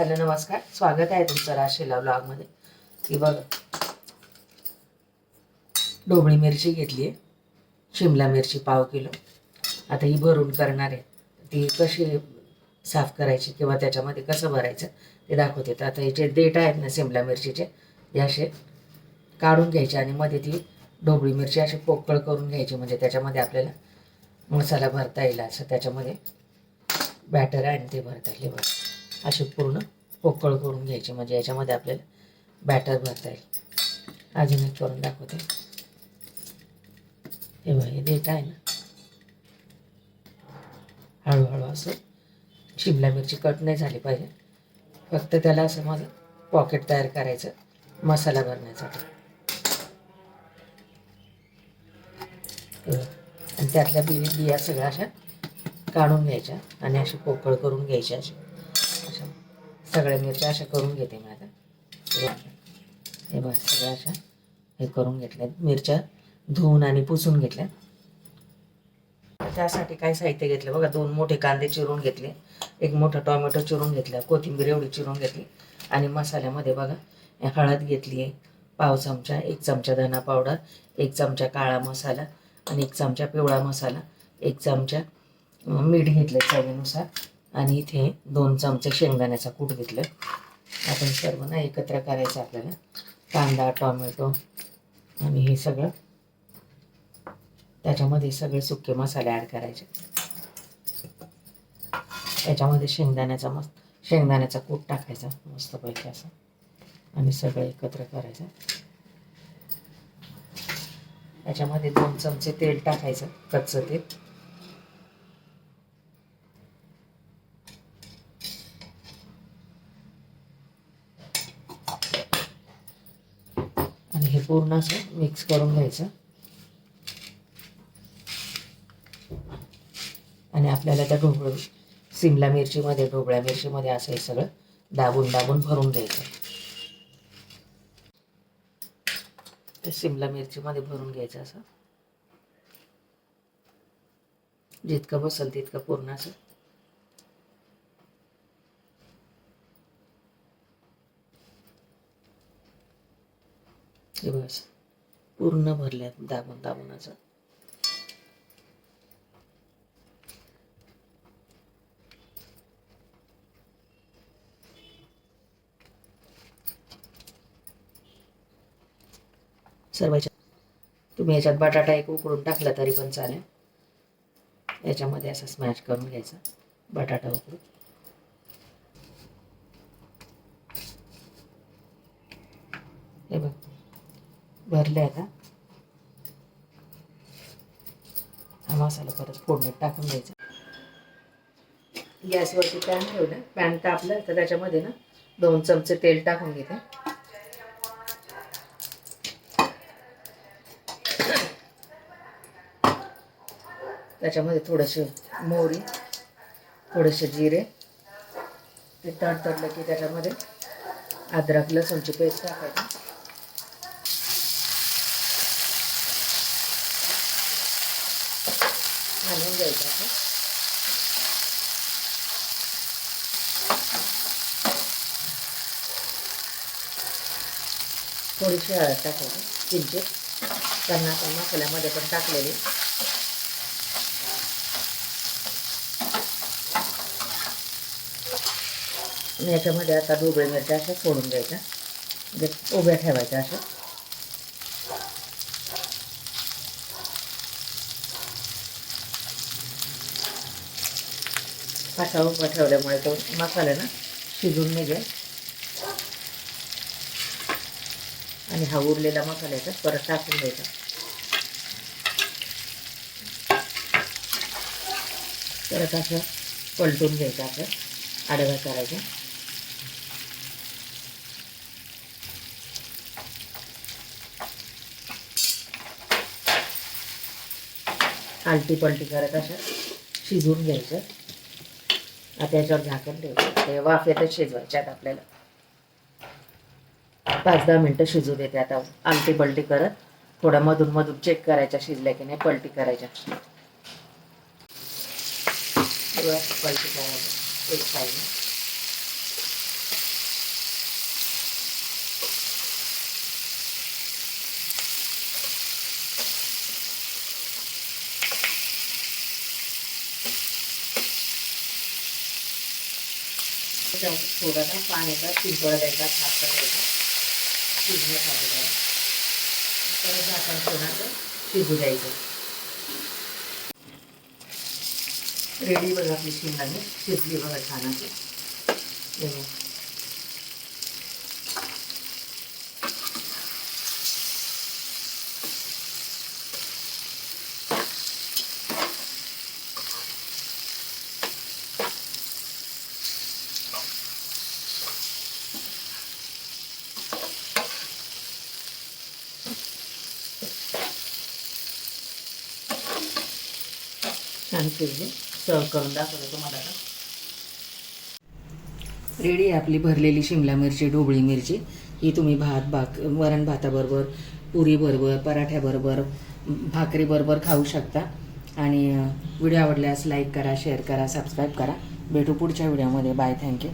Hello नमस्कार. स्वागत आहे तुमचं राशीला ब्लॉगमध्ये की बघा. ढोबळी मिरची घेतली आहे. शिमला मिरची पाव किलो. आता ही भरून करणार आहे. ती कशी साफ करायची किंवा त्याच्यामध्ये कसं भरायचं ते दाखवते. तर आता याचे देठ आहेत ना शिमला मिरचीचे. हे असे काढून घ्यायचे आणि मध्ये ती ढोबळी मिरची अशी पोकळ करून घ्यायची. म्हणजे त्याच्यामध्ये आपल्याला मसाला भरता येईल असं त्याच्यामध्ये बॅटर आहे आणि ते भरता येईल. बरं अशी पूर्ण पोकळ करून घ्यायची. म्हणजे याच्यामध्ये आपल्याला बॅटर भरता येईल. अजून एक करून दाखवते. हे हे देठ आहे ना. हळूहळू असं शिमला मिरची कट नाही झाली पाहिजे. फक्त त्याला असं माझं पॉकेट तयार करायचं मसाला भरण्यासाठी आणि त्यातल्या बि बिया सगळ्या अशा काढून घ्यायच्या आणि अशी पोकळ करून घ्यायच्या अशा. सगळ्या मिरच्या अशा करून घेते मी आता. हे बघा. सगळ्या अशा हे करून घेतल्या मिरच्या धुवून आणि पुसून घेतल्या त्यासाठी काय साहित्य घेतलं बघा दोन मोठे कांदे चिरून घेतले एक मोठा टोमॅटो चिरून घेतला कोथिंबीर एवढी चिरून घेतली आणि मसाल्यामध्ये बघा हळद घेतली आहे पाव चमचा एक चमचा धना पावडर एक चमचा काळा मसाला आणि एक चमचा पिवळा मसाला एक चमचा मीठ घेतलं चवीनुसार. आणि इथे दोन चमचे शेंगदाण्याचा कूट घेतलं. आपण सर्व ना एकत्र करायचं आपल्याला. कांदा टोमॅटो आणि हे सगळं. त्याच्यामध्ये सगळे सुके मसाले ॲड करायचे. त्याच्यामध्ये शेंगदाण्याचा मस्त शेंगदाण्याचा कूट टाकायचा. मस्तपैकी असं. आणि सगळं एकत्र करायचं. त्याच्यामध्ये दोन चमचे तेल टाकायचं कच्चं तेल. आणि हे पूर्ण असं मिक्स करून घ्यायचं. आणि आपल्याला त्या ढोबळ सिमला मिरचीमध्ये ढोबळ्या मिरचीमध्ये असं हे सगळं दाबून दाबून भरून घ्यायचं. ते सिमला मिरचीमध्ये भरून घ्यायचं असं. जितकं बसल तितकं पूर्ण असं हे पूर्ण भरल्यात दाबून दाबून असं. तुम्ही याच्यात बटाटा एक उकडून टाकला तरी पण चालेल. याच्यामध्ये असं स्मॅश करून घ्यायचा. बटाटा उकडून. हे बघ. भरले आता हा मसाला परत फोडणीत टाकून द्यायचा. गॅसवरती पॅन ठेवलं पॅन तापलं तर त्याच्यामध्ये ना दोन चमचे तेल टाकून घेते. त्याच्यामध्ये थोडंसं मोहरी थोडेसे जिरे ते तडतडलं की त्याच्यामध्ये अद्रक लसूणची पेस्ट टाकायची. घालून द्यायचं असं थोडीशी हळद टाकायची किंचित कारण आपण मसाल्यामध्ये पण टाकलेली. याच्यामध्ये आता ढोबळी मिरच्या अशा सोडून द्यायच्या. म्हणजे उभ्या ठेवायच्या अशा. असा उभा ठेवल्यामुळे तो मसाला ना शिजून निघेल. आणि हा उरलेला मसाल्याचा परत टाकून द्यायचा परत असं पलटून घ्यायचं असं आडव्या करायचं. आलटी पलटी करत असं शिजून घ्यायचं. आता याच्यावर झाकण ठेवायचं ते वाफेतच शिजवायच्यात आपल्याला. पाच दहा मिनटं शिजू देते आता. आलटी पलटी करत. थोडं मधून मधून चेक करायच्या शिजल्या की नाही पलटी करायच्या. पलटी करायच्या एक साईड याच्यात थोडासा पाण्याचा पिंपळा द्यायचा थाप करायचा शिजण्यासाठी त्याला परत आपण ठेवण्याचं शिजू द्यायचं. रेडी बघा आपली शिंगाने शिजली बघा छान अशी. छान शिजली सर्व करून दाखवलं तुम्हाला रेडी आहे आपली भरलेली शिमला मिरची ढोबळी मिरची. ही तुम्ही भात भाक वरण भाताबरोबर पुरीबरोबर पराठ्याबरोबर भाकरीबरोबर खाऊ शकता. आणि व्हिडिओ आवडल्यास लाईक करा शेअर करा सबस्क्राईब करा. भेटू पुढच्या व्हिडिओमध्ये. Bye thank you